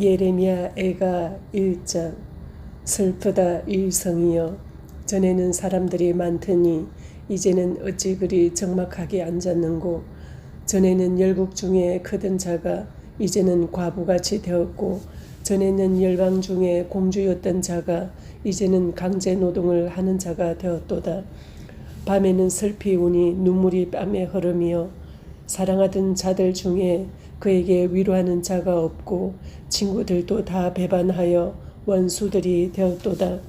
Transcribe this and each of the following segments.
예레미야 애가 1장 슬프다 일성이여 전에는 사람들이 많더니 이제는 어찌 그리 적막하게 앉았는고 전에는 열국 중에 크던 자가 이제는 과부같이 되었고 전에는 열방 중에 공주였던 자가 이제는 강제 노동을 하는 자가 되었도다. 밤에는 슬피 우니 눈물이 뺨에 흐르며 사랑하던 자들 중에 그에게 위로하는 자가 없고 친구들도 다 배반하여 원수들이 되었도다.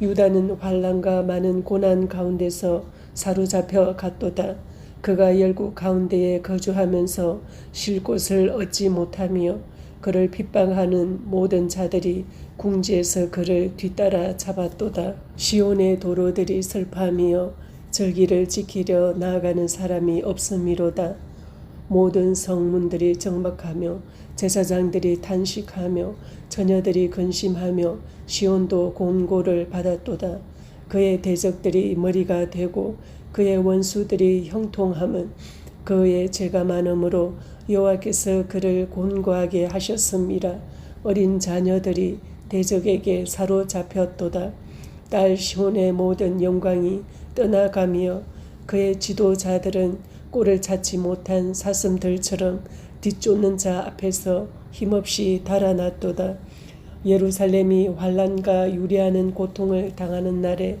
유다는 환란과 많은 고난 가운데서 사로잡혀 갔도다. 그가 열국 가운데에 거주하면서 쉴 곳을 얻지 못하며 그를 핍박하는 모든 자들이 궁지에서 그를 뒤따라 잡았도다. 시온의 도로들이 슬퍼하며 절기를 지키려 나아가는 사람이 없음이로다. 모든 성문들이 정박하며 제사장들이 탄식하며 처녀들이 근심하며 시온도 곤고를 받았도다. 그의 대적들이 머리가 되고 그의 원수들이 형통함은 그의 죄가 많음으로 여호와께서 그를 곤고하게 하셨음이라 어린 자녀들이 대적에게 사로잡혔도다. 딸 시온의 모든 영광이 떠나가며 그의 지도자들은 꼴을 찾지 못한 사슴들처럼 뒤쫓는 자 앞에서 힘없이 달아났도다. 예루살렘이 환란과 유리하는 고통을 당하는 날에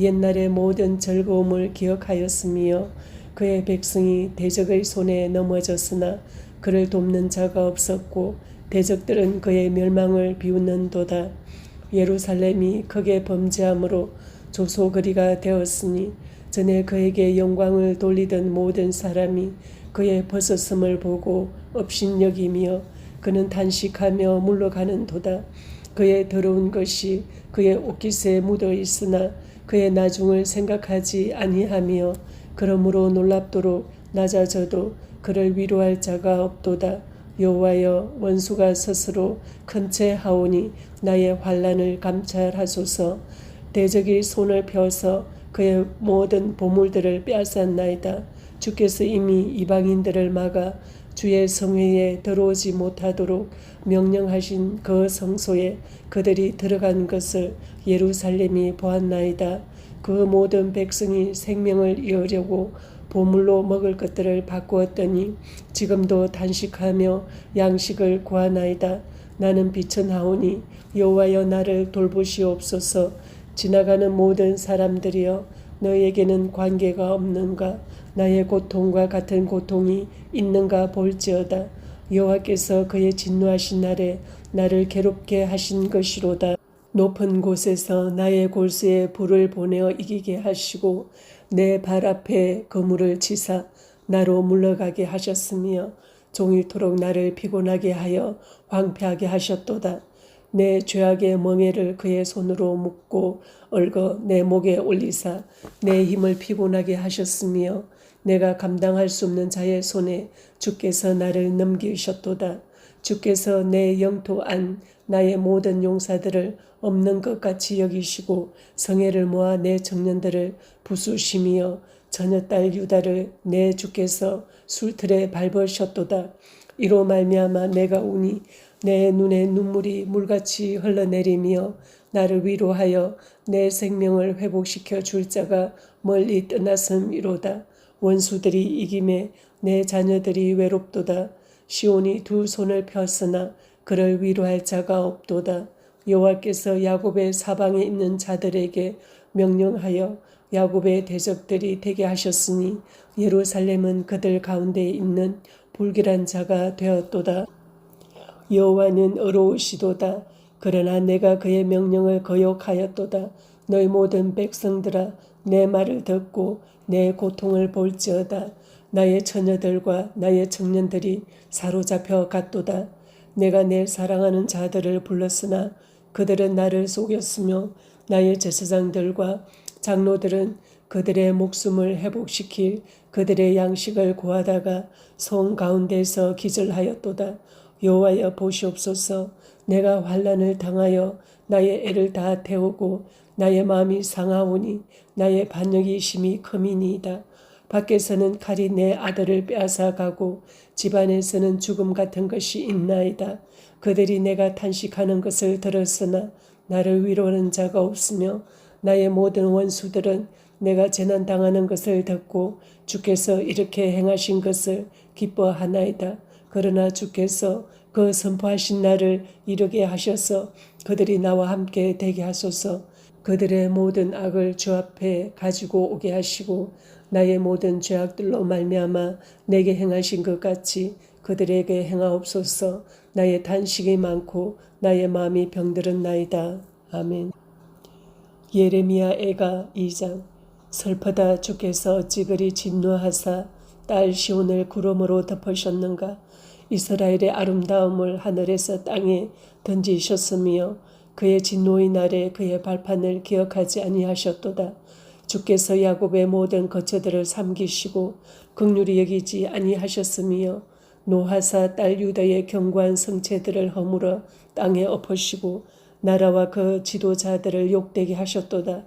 옛날의 모든 즐거움을 기억하였으며 그의 백성이 대적의 손에 넘어졌으나 그를 돕는 자가 없었고 대적들은 그의 멸망을 비웃는도다. 예루살렘이 크게 범죄함으로 조소거리가 되었으니 전에 그에게 영광을 돌리던 모든 사람이 그의 벗었음을 보고 업신여기며 그는 단식하며 물러가는 도다. 그의 더러운 것이 그의 옷깃에 묻어 있으나 그의 나중을 생각하지 아니하며 그러므로 놀랍도록 낮아져도 그를 위로할 자가 없도다. 여호와여 원수가 스스로 큰 채 하오니 나의 환란을 감찰하소서. 대적이 손을 펴서 그의 모든 보물들을 빼앗았나이다. 주께서 이미 이방인들을 막아 주의 성회에 들어오지 못하도록 명령하신 그 성소에 그들이 들어간 것을 예루살렘이 보았나이다. 그 모든 백성이 생명을 이으려고 보물로 먹을 것들을 바꾸었더니 지금도 단식하며 양식을 구하나이다. 나는 비천하오니 여호와여 나를 돌보시옵소서. 지나가는 모든 사람들이여 너에게는 관계가 없는가? 나의 고통과 같은 고통이 있는가 볼지어다. 여호와께서 그의 진노하신 날에 나를 괴롭게 하신 것이로다. 높은 곳에서 나의 골수에 불을 보내어 이기게 하시고 내 발 앞에 거물을 치사 나로 물러가게 하셨으며 종일토록 나를 피곤하게 하여 황폐하게 하셨도다. 내 죄악의 멍에를 그의 손으로 묶고 얽어 내 목에 올리사 내 힘을 피곤하게 하셨으며 내가 감당할 수 없는 자의 손에 주께서 나를 넘기셨도다. 주께서 내 영토 안 나의 모든 용사들을 없는 것 같이 여기시고 성애를 모아 내 청년들을 부수시며 저녀딸 유다를 내 주께서 술틀에 밟으셨도다. 이로 말미암아 내가 우니 내 눈에 눈물이 물같이 흘러내리며 나를 위로하여 내 생명을 회복시켜 줄 자가 멀리 떠났음이로다. 원수들이 이김에 내 자녀들이 외롭도다. 시온이 두 손을 폈으나 그를 위로할 자가 없도다. 여호와께서 야곱의 사방에 있는 자들에게 명령하여 야곱의 대적들이 되게 하셨으니 예루살렘은 그들 가운데 있는 불길한 자가 되었도다. 여호와는 어로우시도다. 그러나 내가 그의 명령을 거역하였도다. 너희 모든 백성들아 내 말을 듣고 내 고통을 볼지어다. 나의 처녀들과 나의 청년들이 사로잡혀 갔도다. 내가 내 사랑하는 자들을 불렀으나 그들은 나를 속였으며 나의 제사장들과 장로들은 그들의 목숨을 회복시킬 그들의 양식을 구하다가 성 가운데서 기절하였도다. 여호와여 보시옵소서 내가 환란을 당하여 나의 애를 다 태우고 나의 마음이 상하오니 나의 반역이 심히 크미니이다. 밖에서는 칼이 내 아들을 빼앗아 가고 집안에서는 죽음 같은 것이 있나이다. 그들이 내가 탄식하는 것을 들었으나 나를 위로하는 자가 없으며 나의 모든 원수들은 내가 재난 당하는 것을 듣고 주께서 이렇게 행하신 것을 기뻐하나이다. 그러나 주께서 그 선포하신 날을 이르게 하셔서 그들이 나와 함께 되게 하소서. 그들의 모든 악을 주 앞에 가지고 오게 하시고 나의 모든 죄악들로 말미암아 내게 행하신 것 같이 그들에게 행하옵소서. 나의 단식이 많고 나의 마음이 병들은 나이다. 아멘. 예레미야 애가 2장 슬퍼다 주께서 어찌 그리 진노하사 딸 시온을 구름으로 덮으셨는가 이스라엘의 아름다움을 하늘에서 땅에 던지셨으며 그의 진노의 날에 그의 발판을 기억하지 아니하셨도다. 주께서 야곱의 모든 거처들을 삼기시고 극률이 여기지 아니하셨으며 노하사 딸 유다의 견고한 성체들을 허물어 땅에 엎으시고 나라와 그 지도자들을 욕되게 하셨도다.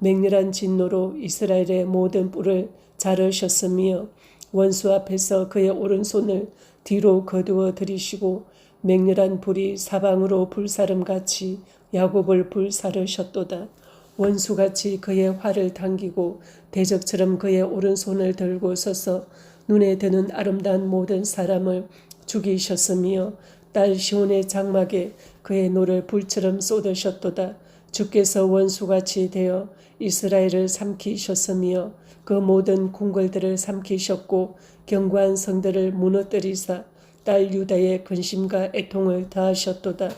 맹렬한 진노로 이스라엘의 모든 뿔을 자르셨으며 원수 앞에서 그의 오른손을 뒤로 거두어 들이시고 맹렬한 불이 사방으로 불사름같이 야곱을 불사르셨도다. 원수같이 그의 활을 당기고 대적처럼 그의 오른손을 들고 서서 눈에 드는 아름다운 모든 사람을 죽이셨으며 딸 시온의 장막에 그의 노를 불처럼 쏟으셨도다. 주께서 원수같이 되어 이스라엘을 삼키셨으며 그 모든 궁궐들을 삼키셨고 견고한 성들을 무너뜨리사 딸 유다의 근심과 애통을 다하셨도다.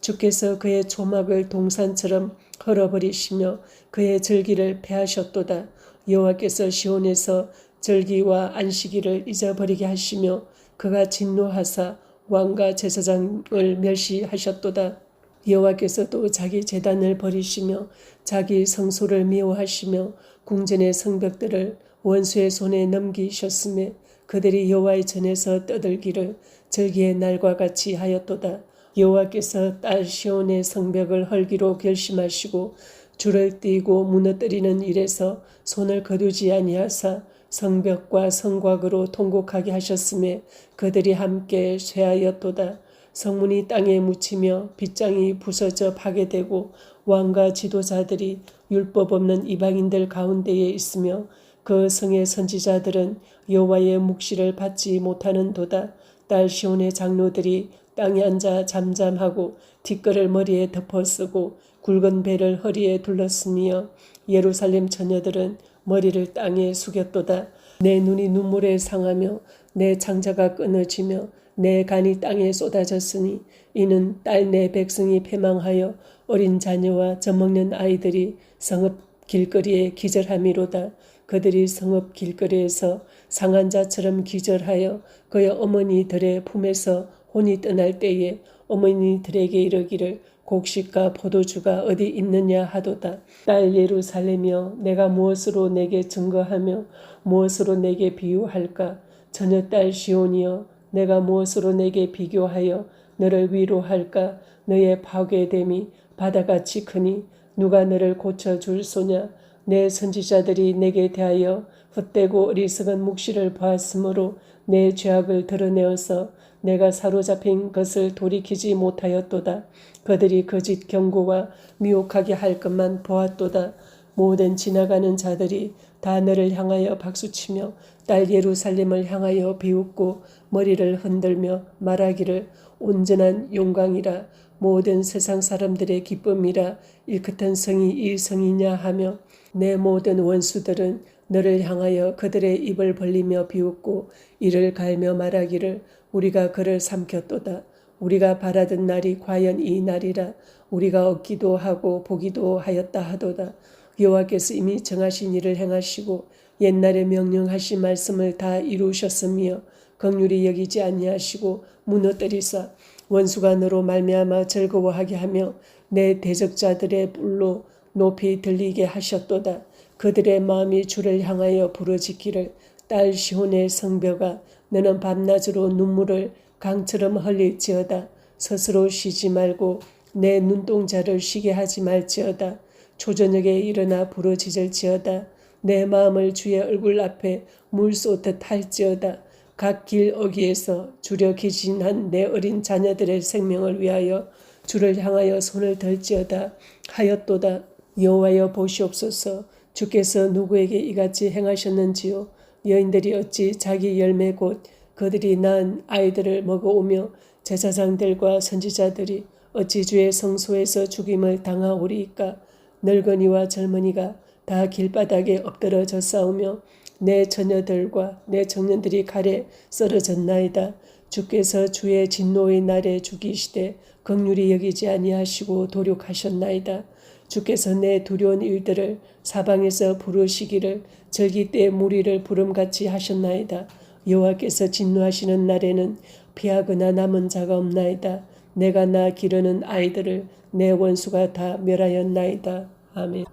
주께서 그의 조막을 동산처럼 헐어버리시며 그의 절기를 패하셨도다. 여호와께서 시온에서 절기와 안식일을 잊어버리게 하시며 그가 진노하사 왕과 제사장을 멸시하셨도다. 여호와께서 또 자기 재단을 버리시며 자기 성소를 미워하시며 궁전의 성벽들을 원수의 손에 넘기셨음에 그들이 여호와의 전에서 떠들기를 절기의 날과 같이 하였도다. 여호와께서 딸 시온의 성벽을 헐기로 결심하시고 줄을 띄고 무너뜨리는 일에서 손을 거두지 아니하사 성벽과 성곽으로 통곡하게 하셨음에 그들이 함께 쇠하였도다. 성문이 땅에 묻히며 빗장이 부서져 파괴되고 왕과 지도자들이 율법 없는 이방인들 가운데에 있으며 그 성의 선지자들은 여호와의 묵시를 받지 못하는 도다. 딸 시온의 장로들이 땅에 앉아 잠잠하고 뒷걸을 머리에 덮어쓰고 굵은 배를 허리에 둘렀으며 예루살렘 처녀들은 머리를 땅에 숙였도다. 내 눈이 눈물에 상하며 내 창자가 끊어지며 내 간이 땅에 쏟아졌으니 이는 딸 내 백성이 패망하여 어린 자녀와 젖먹는 아이들이 성읍 길거리에 기절함이로다. 그들이 성읍 길거리에서 상한 자처럼 기절하여 그의 어머니들의 품에서 혼이 떠날 때에 어머니들에게 이르기를 곡식과 포도주가 어디 있느냐 하도다. 딸 예루살렘이여 내가 무엇으로 내게 증거하며 무엇으로 내게 비유할까? 저녁 딸 시온이여 내가 무엇으로 내게 비교하여 너를 위로할까? 너의 파괴됨이 바다같이 크니 누가 너를 고쳐줄 소냐? 내 선지자들이 내게 대하여 헛되고 어리석은 묵시를 보았으므로 내 죄악을 드러내어서 내가 사로잡힌 것을 돌이키지 못하였도다. 그들이 거짓 경고와 미혹하게 할 것만 보았도다. 모든 지나가는 자들이 다 너를 향하여 박수치며 딸 예루살렘을 향하여 비웃고 머리를 흔들며 말하기를 온전한 용광이라 모든 세상 사람들의 기쁨이라 일끗한 성이 이 성이냐 하며 내 모든 원수들은 너를 향하여 그들의 입을 벌리며 비웃고 이를 갈며 말하기를 우리가 그를 삼켰도다. 우리가 바라던 날이 과연 이 날이라 우리가 얻기도 하고 보기도 하였다 하도다. 여호와께서 이미 정하신 일을 행하시고 옛날에 명령하신 말씀을 다 이루셨으며 긍휼히 여기지 아니하시고 무너뜨리사 원수가 너로 말미암아 즐거워하게 하며 내 대적자들의 뿔로 높이 들리게 하셨도다. 그들의 마음이 주를 향하여 부러지기를 딸 시온의 성벽아 너는 밤낮으로 눈물을 강처럼 흘릴지어다. 스스로 쉬지 말고 내 눈동자를 쉬게 하지 말지어다. 초저녁에 일어나 부러지질지어다. 내 마음을 주의 얼굴 앞에 물 쏟듯 할지어다. 각 길 어귀에서 주려 기진한 내 어린 자녀들의 생명을 위하여 주를 향하여 손을 들지어다 하였도다. 여호와여 보시옵소서 주께서 누구에게 이같이 행하셨는지요 여인들이 어찌 자기 열매 곧 그들이 낳은 아이들을 먹어오며 제사장들과 선지자들이 어찌 주의 성소에서 죽임을 당하오리이까 늙은이와 젊은이가 다 길바닥에 엎드러져 싸우며 내 처녀들과 내 청년들이 칼에 썰어졌나이다. 주께서 주의 진노의 날에 죽이시되 극률이 여기지 아니하시고 도륙하셨나이다. 주께서 내 두려운 일들을 사방에서 부르시기를 절기 때 무리를 부름같이 하셨나이다. 여호와께서 진노하시는 날에는 피하거나 남은 자가 없나이다. 내가 나 기르는 아이들을 내 원수가 다 멸하였나이다. 아멘.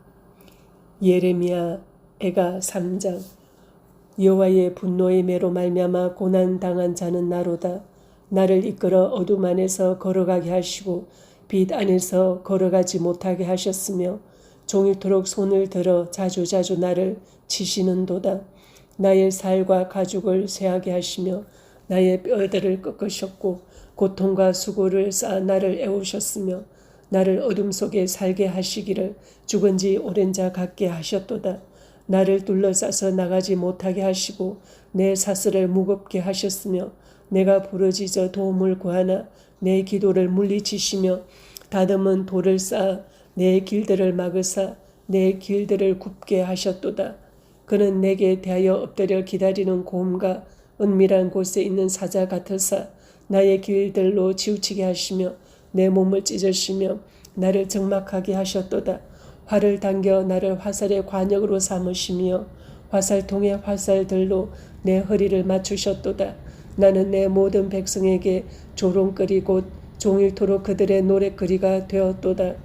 예레미야 애가 3장 여호와의 분노의 매로 말미암아 고난 당한 자는 나로다. 나를 이끌어 어둠 안에서 걸어가게 하시고 빛 안에서 걸어가지 못하게 하셨으며 종일토록 손을 들어 자주자주 나를 치시는도다. 나의 살과 가죽을 쇠하게 하시며 나의 뼈들을 꺾으셨고 고통과 수고를 쌓아 나를 애우셨으며 나를 어둠 속에 살게 하시기를 죽은 지 오랜 자 같게 하셨도다. 나를 둘러싸서 나가지 못하게 하시고 내 사슬을 무겁게 하셨으며 내가 부러지져 도움을 구하나 내 기도를 물리치시며 다듬은 돌을 쌓아 내 길들을 막으사 내 길들을 굽게 하셨도다. 그는 내게 대하여 엎드려 기다리는 고음과 은밀한 곳에 있는 사자 같으사 나의 길들로 치우치게 하시며 내 몸을 찢으시며 나를 적막하게 하셨도다. 활을 당겨 나를 화살의 관역으로 삼으시며 화살통의 화살들로 내 허리를 맞추셨도다. 나는 내 모든 백성에게 조롱거리 곧 종일토록 그들의 노래거리가 되었도다.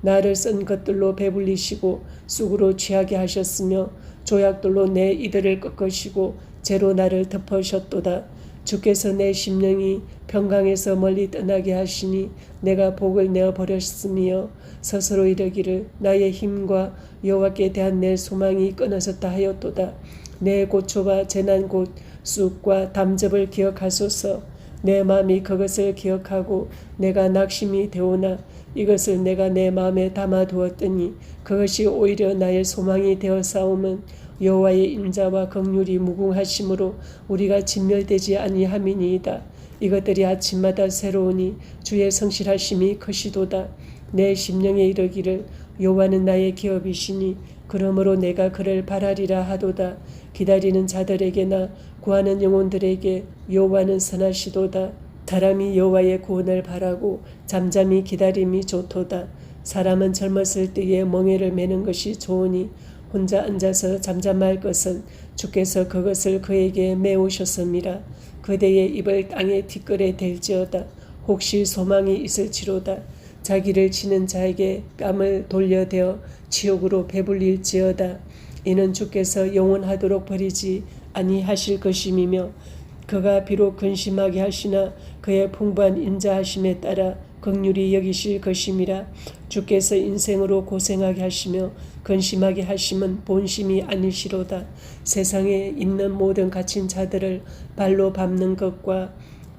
나를 쓴 것들로 배불리시고 쑥으로 취하게 하셨으며 조약돌로 내 이들을 꺾으시고 재로 나를 덮으셨도다. 주께서 내 심령이 평강에서 멀리 떠나게 하시니 내가 복을 내어 버렸으며 스스로 이르기를 나의 힘과 여호와께 대한 내 소망이 끊어졌다 하였도다. 내 고초와 재난 곧 쑥과 담즙을 기억하소서. 내 마음이 그것을 기억하고 내가 낙심이 되오나 이것을 내가 내 마음에 담아 두었더니 그것이 오히려 나의 소망이 되어 싸움은 여호와의 인자와 긍휼이 무궁하심으로 우리가 진멸되지 아니함이니이다. 이것들이 아침마다 새로우니 주의 성실하심이 크시도다. 내 심령에 이르기를 여호와는 나의 기업이시니 그러므로 내가 그를 바라리라 하도다. 기다리는 자들에게나 구하는 영혼들에게 여호와는 선하시도다. 사람이 여호와의 구원을 바라고 잠잠히 기다림이 좋도다. 사람은 젊었을 때에 멍에를 매는 것이 좋으니 혼자 앉아서 잠잠할 것은 주께서 그것을 그에게 메우셨습니다. 그대의 입을 땅에 뒷걸에 댈지어다. 혹시 소망이 있을지로다. 자기를 치는 자에게 뺨을 돌려대어 지옥으로 배불릴지어다. 이는 주께서 영원하도록 버리지 아니하실 것임이며 그가 비록 근심하게 하시나 그의 풍부한 인자하심에 따라 극률이 여기실 것임이라 주께서 인생으로 고생하게 하시며 근심하게 하심은 본심이 아니시로다 세상에 있는 모든 갇힌 자들을 발로 밟는 것과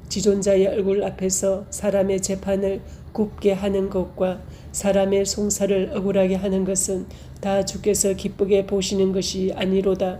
지존자의 얼굴 앞에서 사람의 재판을 굽게 하는 것과 사람의 송사를 억울하게 하는 것은 다 주께서 기쁘게 보시는 것이 아니로다.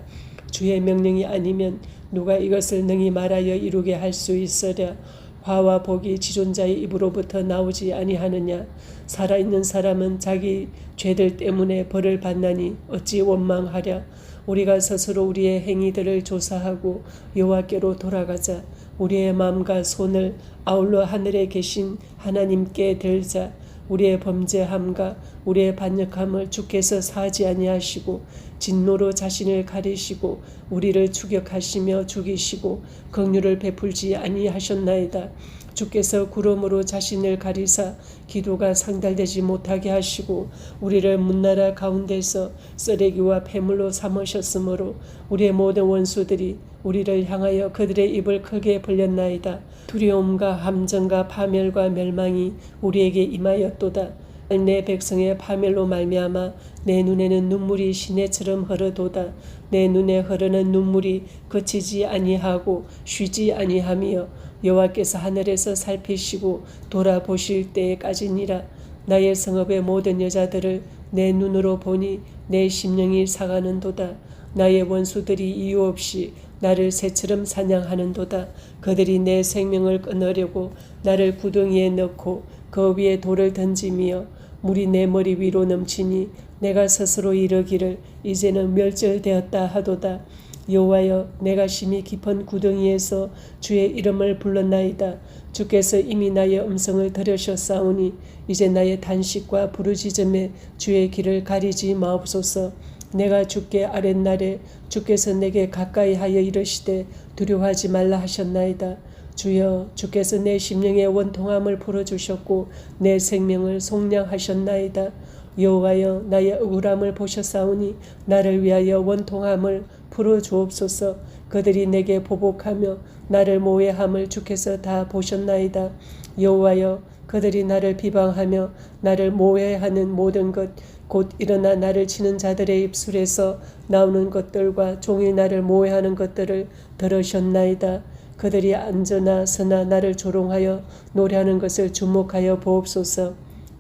주의 명령이 아니면 누가 이것을 능히 말하여 이루게 할 수 있으랴. 화와 복이 지존자의 입으로부터 나오지 아니하느냐. 살아있는 사람은 자기 죄들 때문에 벌을 받나니 어찌 원망하랴. 우리가 스스로 우리의 행위들을 조사하고 여호와께로 돌아가자. 우리의 마음과 손을 아울러 하늘에 계신 하나님께 들자. 우리의 범죄함과 우리의 반역함을 주께서 사지 아니하시고 진노로 자신을 가리시고 우리를 추격하시며 죽이시고 긍휼을 베풀지 아니하셨나이다. 주께서 구름으로 자신을 가리사 기도가 상달되지 못하게 하시고 우리를 문나라 가운데서 쓰레기와 폐물로 삼으셨으므로 우리의 모든 원수들이 우리를 향하여 그들의 입을 크게 벌렸나이다. 두려움과 함정과 파멸과 멸망이 우리에게 임하였도다. 내 백성의 파멸로 말미암아 내 눈에는 눈물이 시내처럼 흐르도다 내 눈에 흐르는 눈물이 그치지 아니하고 쉬지 아니하며 여호와께서 하늘에서 살피시고 돌아보실 때까지니라 나의 성읍의 모든 여자들을 내 눈으로 보니 내 심령이 상하는도다 나의 원수들이 이유 없이 나를 새처럼 사냥하는도다. 그들이 내 생명을 끊으려고 나를 구덩이에 넣고 그 위에 돌을 던지며 물이 내 머리 위로 넘치니 내가 스스로 이르기를 이제는 멸절되었다 하도다. 여호와여 내가 심히 깊은 구덩이에서 주의 이름을 불렀나이다. 주께서 이미 나의 음성을 들으셨사오니 이제 나의 단식과 부르짖음에 주의 길을 가리지 마옵소서 내가 주께 아랫날에 주께서 내게 가까이 하여 이르시되 두려워하지 말라 하셨나이다. 주여 주께서 내 심령의 원통함을 풀어주셨고 내 생명을 속량하셨나이다. 여호와여 나의 억울함을 보셨사오니 나를 위하여 원통함을 풀어주옵소서. 그들이 내게 보복하며 나를 모해함을 주께서 다 보셨나이다. 여호와여 그들이 나를 비방하며 나를 모해하는 모든 것 곧 일어나 나를 치는 자들의 입술에서 나오는 것들과 종일 나를 모해하는 것들을 들으셨나이다. 그들이 앉으나 서나 나를 조롱하여 노래하는 것을 주목하여 보옵소서.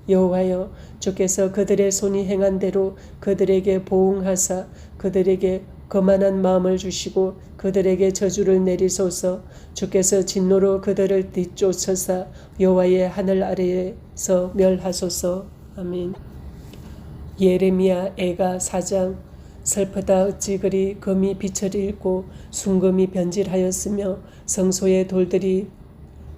여호와여 주께서 그들의 손이 행한 대로 그들에게 보응하사 그들에게 거만한 마음을 주시고 그들에게 저주를 내리소서. 주께서 진노로 그들을 뒤쫓으사 여호와의 하늘 아래에서 멸하소서. 아멘 예레미야 애가 사장 슬프다 어찌 그리 금이 빛을 잃고 순금이 변질하였으며 성소의 돌들이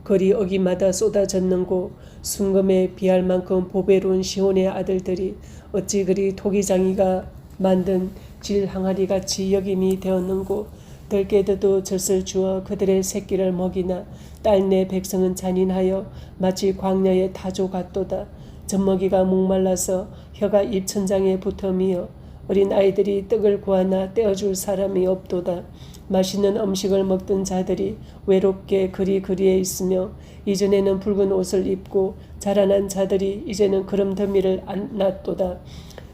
거리 어기마다 쏟아졌는고 순금에 비할 만큼 보배로운 시온의 아들들이 어찌 그리 토기장이가 만든 질 항아리 같이 여김이 되었는고 들깨들도 젖을 주어 그들의 새끼를 먹이나 딸 내 백성은 잔인하여 마치 광야의 타조 같도다 젖먹이가 목말라서 혀가 입천장에 붙어미어 어린 아이들이 떡을 구하나 떼어줄 사람이 없도다. 맛있는 음식을 먹던 자들이 외롭게 그리 그리에 있으며 이전에는 붉은 옷을 입고 자라난 자들이 이제는 그름 더미를 안 놨도다.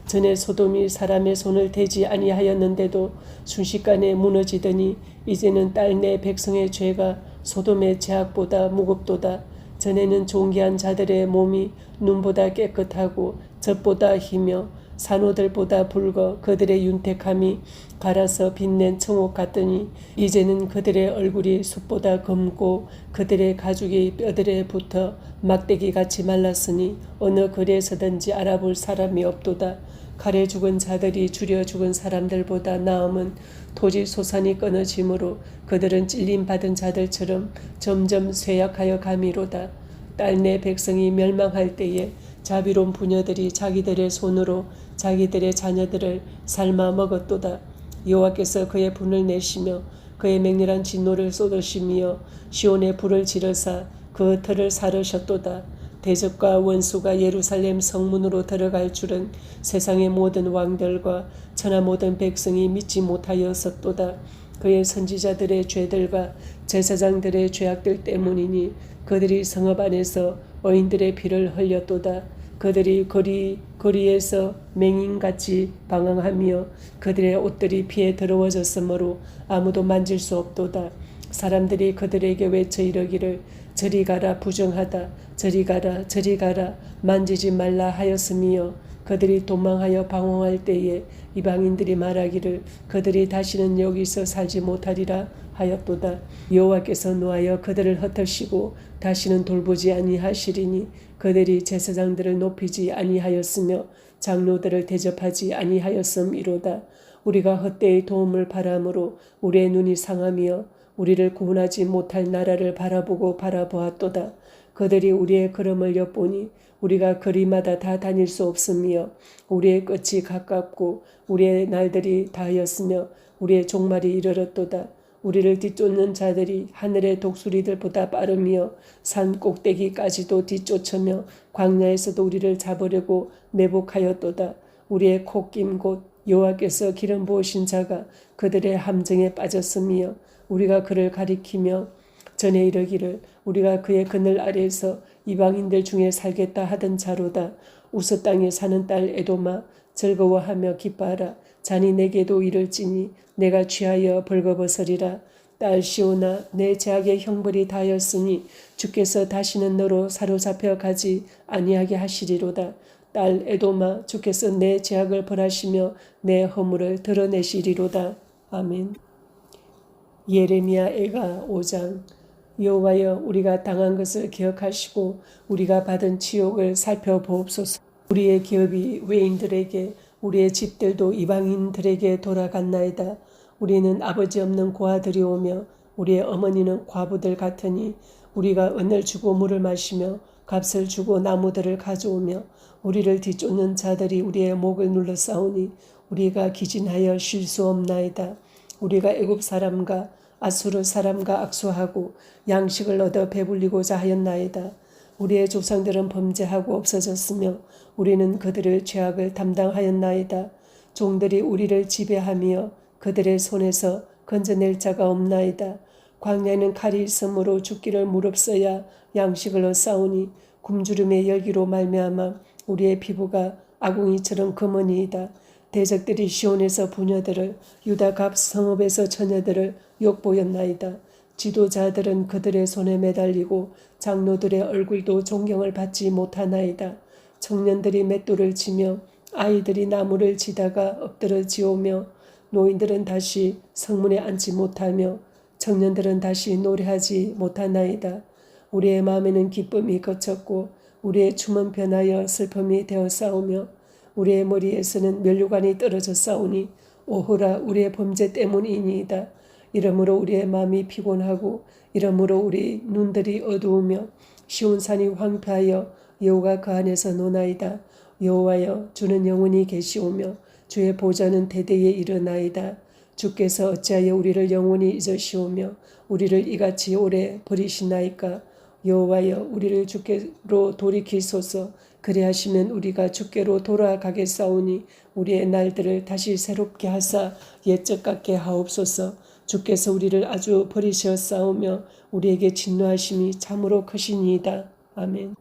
전에 소돔이 사람의 손을 대지 아니하였는데도 순식간에 무너지더니 이제는 딸 내 백성의 죄가 소돔의 죄악보다 무겁도다. 전에는 존귀한 자들의 몸이 눈보다 깨끗하고 젖보다 희며 산호들보다 붉어 그들의 윤택함이 갈아서 빛낸 청옥 같더니 이제는 그들의 얼굴이 숲보다 검고 그들의 가죽이 뼈들에 붙어 막대기 같이 말랐으니 어느 거리에서든지 알아볼 사람이 없도다. 칼에 죽은 자들이 줄여 죽은 사람들보다 나음은 토지 소산이 끊어지므로 그들은 찔림 받은 자들처럼 점점 쇠약하여 가미로다. 딸내 백성이 멸망할 때에 자비로운 부녀들이 자기들의 손으로 자기들의 자녀들을 삶아 먹었도다. 여호와께서 그의 분을 내시며 그의 맹렬한 진노를 쏟으시며 시온의 불을 지르사 그 터를 사르셨도다. 대적과 원수가 예루살렘 성문으로 들어갈 줄은 세상의 모든 왕들과 천하 모든 백성이 믿지 못하였었도다. 그의 선지자들의 죄들과 제사장들의 죄악들 때문이니 그들이 성읍 안에서 어인들의 피를 흘렸도다. 그들이 거리 거리에서 맹인같이 방황하며 그들의 옷들이 피에 더러워졌으므로 아무도 만질 수 없도다. 사람들이 그들에게 외쳐 이르기를 저리 가라 부정하다 저리 가라 저리 가라 만지지 말라 하였으며 그들이 도망하여 방황할 때에 이방인들이 말하기를 그들이 다시는 여기서 살지 못하리라 하였도다. 여호와께서 노하여 그들을 흩으시고 다시는 돌보지 아니하시리니 그들이 제사장들을 높이지 아니하였으며 장로들을 대접하지 아니하였음이로다. 우리가 헛되이 도움을 바람으로 우리의 눈이 상하며 우리를 구원하지 못할 나라를 바라보고 바라보았도다. 그들이 우리의 걸음을 엿보니 우리가 거리마다 다 다닐 수 없으며 우리의 끝이 가깝고 우리의 날들이 다하였으며 우리의 종말이 이르렀도다. 우리를 뒤쫓는 자들이 하늘의 독수리들보다 빠르며 산 꼭대기까지도 뒤쫓으며 광야에서도 우리를 잡으려고 매복하였도다. 우리의 콧김 곧 여호와께서 기름 부으신 자가 그들의 함정에 빠졌으며 우리가 그를 가리키며 전에 이르기를 우리가 그의 그늘 아래에서 이방인들 중에 살겠다 하던 자로다. 우스 땅에 사는 딸 에도마 즐거워하며 기뻐하라. 잔이 내게도 이를지니 내가 취하여 벌거벗으리라. 딸 시오나 내 제약의 형벌이 다였으니 주께서 다시는 너로 사로잡혀 가지 아니하게 하시리로다. 딸 에도마 주께서 내 제약을 벌하시며 내 허물을 드러내시리로다. 아멘. 예레미야 애가 5장 여호와여 우리가 당한 것을 기억하시고 우리가 받은 치욕을 살펴보옵소서 우리의 기업이 외인들에게 우리의 집들도 이방인들에게 돌아갔나이다 우리는 아버지 없는 고아들이 오며 우리의 어머니는 과부들 같으니 우리가 은을 주고 물을 마시며 값을 주고 나무들을 가져오며 우리를 뒤쫓는 자들이 우리의 목을 눌러 싸우니 우리가 기진하여 쉴 수 없나이다. 우리가 애굽 사람과 아수르 사람과 악수하고 양식을 얻어 배불리고자 하였나이다. 우리의 조상들은 범죄하고 없어졌으며 우리는 그들의 죄악을 담당하였나이다. 종들이 우리를 지배하며 그들의 손에서 건져낼 자가 없나이다. 광야에는 칼이 있으므로 죽기를 무릅써야 양식을 얻사오니 굶주림의 열기로 말미암아 우리의 피부가 아궁이처럼 금은이이다. 대적들이 시온에서 부녀들을 유다 갑 성읍에서 처녀들을 욕보였나이다. 지도자들은 그들의 손에 매달리고 장로들의 얼굴도 존경을 받지 못하나이다. 청년들이 맷돌을 치며 아이들이 나무를 치다가 엎드려 지오며 노인들은 다시 성문에 앉지 못하며 청년들은 다시 노래하지 못하나이다. 우리의 마음에는 기쁨이 거쳤고 우리의 춤은 변하여 슬픔이 되어 싸우며 우리의 머리에서는 면류관이 떨어져 싸우니 오호라 우리의 범죄 때문이니이다. 이러므로 우리의 마음이 피곤하고 이러므로 우리 눈들이 어두우며 시온 산이 황폐하여 여호가 그 안에서 노나이다. 여호와여 주는 영원히 계시오며 주의 보좌는 대대에 이르나이다. 주께서 어찌하여 우리를 영원히 잊으시오며 우리를 이같이 오래 버리시나이까 여호와여 우리를 주께로 돌이키소서 그리하시면 우리가 주께로 돌아가겠사오니 우리의 날들을 다시 새롭게 하사 옛적 같게 하옵소서 주께서 우리를 아주 버리셨사오며 우리에게 진노하심이 참으로 크시니이다. 아멘